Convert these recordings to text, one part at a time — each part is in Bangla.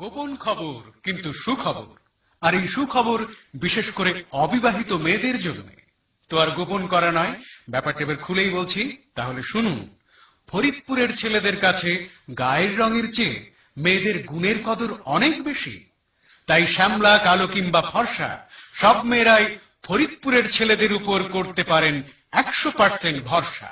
গোপন খবর, কিন্তু সুখবর। আর এই সুখবর বিশেষ করে অবিবাহিত মেয়েদের জন্য। তো আর গোপন করা নয়, ব্যাপারটা এবার খুলেই বলছি। তাহলে শুনুন, ফরিদপুরের ছেলেদের কাছে গায়ের রঙের চেয়ে মেয়েদের গুণের কদর অনেক বেশি। তাই শ্যামলা, কালো কিংবা ফর্সা, সব মেয়েরাই ফরিদপুরের ছেলেদের উপর করতে পারেন একশো পার্সেন্ট ভরসা।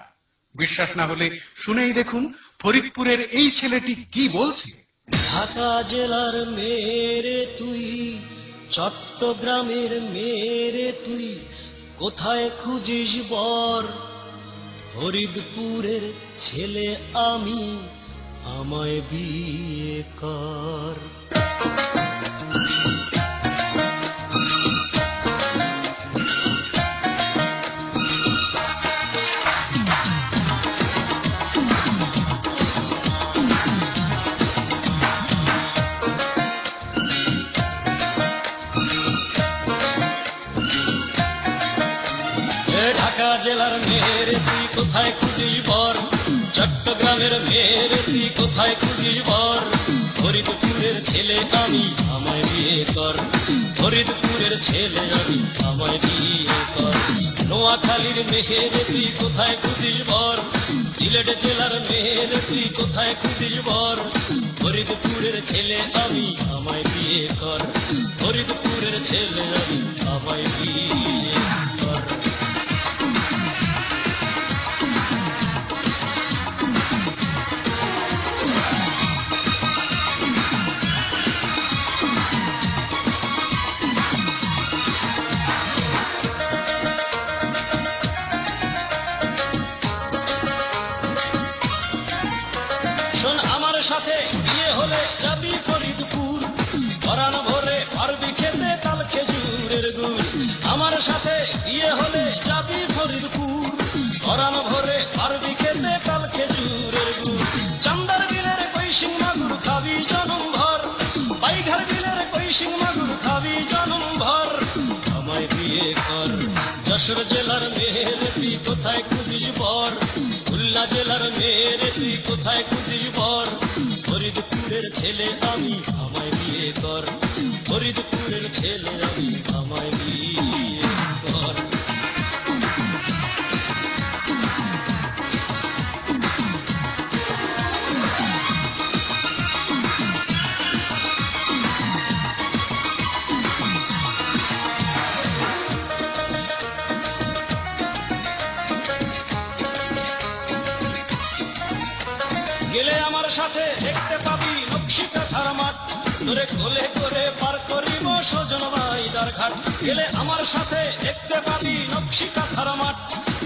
বিশ্বাস না হলে শুনেই দেখুন ফরিদপুরের এই ছেলেটি কি বলছে। ঢাকা জেলার মেরে তুই, চট্টগ্রামের মেরে তুই, কোথায় খুঁজিস বর? হরিদপুরের ছেলে আমি, আমায় বিয়ে কর। জেলার মেয়ের তুই কোথায় খুঁজিস বর? চট্টগ্রামের মেয়ের তুই কোথায় খুঁজিস বর? ফরিদপুরের ছেলে আমি, আমায় বিয়ে কর। ফরিদপুরের ছেলে আমি, আমায় বিয়ে কর। নোয়াখালীর মেহের তুই কোথায় খুঁজিস বর? সিলেট জেলার মেহের তুই কোথায় খুঁজিস বর? ফরিদপুরের ছেলে আমি, আমায় বিয়ে কর। ফরিদপুরের ছেলে আমি পরাণ ভরে পারবি খেতে তাল খেজুরের গুড়। চান্দার বিলের কৈশিং মাগুর খাবি জনম ভর। বাইঘার বিলের কৈশিং মাগুর খাবি জনম ভর। আমায় বিয়ে কর। যশোর জেলার মেয়ের তুই কোথায় খুঁজিস বর? খুলনা জেলার মেয়ের তুই কোথায় খুঁজিস বর? ফরিদপুরের ছেলে আমি, আমায় বিয়ে কর। ফরিদপুরের ছেলে আমি, আমায় বিয়ে গেলে আমার সাথে দেখতে পাবি নকশি কাঠার মাঠ। তোরে কোলে করে পার করিব সজন বাইদার ঘাট। গেলে আমার সাথে দেখতে পাবি নকশি কাঠার মাঠ।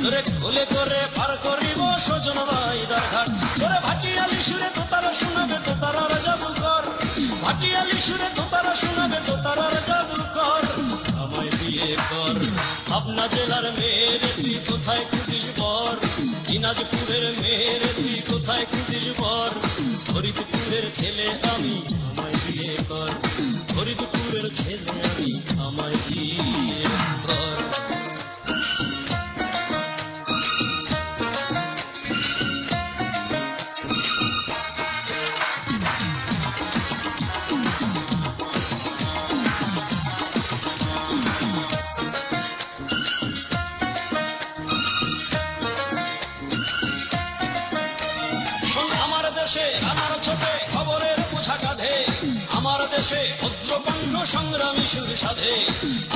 তোরে কোলে করে পার করিব সজন বাইদার ঘাট। তোরে ভাটিয়ালি সুরে দোতারা শোনাবে দোতারার জাদুকর ভাটিয়ালি সুরে দোতারা শোনাবে দোতারার জাদুকর আমায় বিয়ে কর। আপনা জেলার মেয়ের তুই কোথায় খুঁজিস বর? দিনাজপুরের মেয়ের তুই কোথায় খুঁজিস বর ফরিদপুরের ছেলে আমি, আমায় বিয়ে কর। ফরিদপুরের ছেলে আমি, আমায় বিয়ে কর। আমার দেশে আমার ছোটে খবরের বোঝা কাঁধে। আমার দেশে বজ্রকণ্ঠ সংগ্রামী সুর সাধে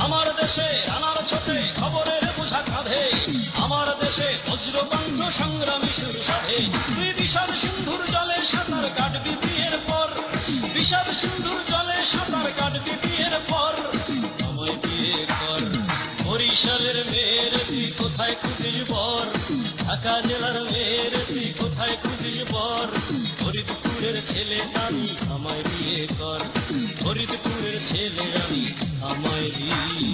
আমার দেশে আনার ছোটে খবরের বোঝা কাঁধে। আমার দেশে বজ্রকণ্ঠ সংগ্রামী সুর সাধে তুই বিশাল সিন্ধুর জলে সাঁতার কাটবি বিয়ের পর। বিশাল সিন্ধুর জলে সাঁতার কাটবি বিয়ের পর। আমায় বিয়ে কর বরিশালের মেয়ের তুই কোথায় খুঁজিস বর? ঢাকা জেলার মেয়ের তুই কোথায় ফরিদপুরের ছেলে আমি আমায় বিয়ে কর। ফরিদপুরের ছেলে আমি আমায় বিয়ে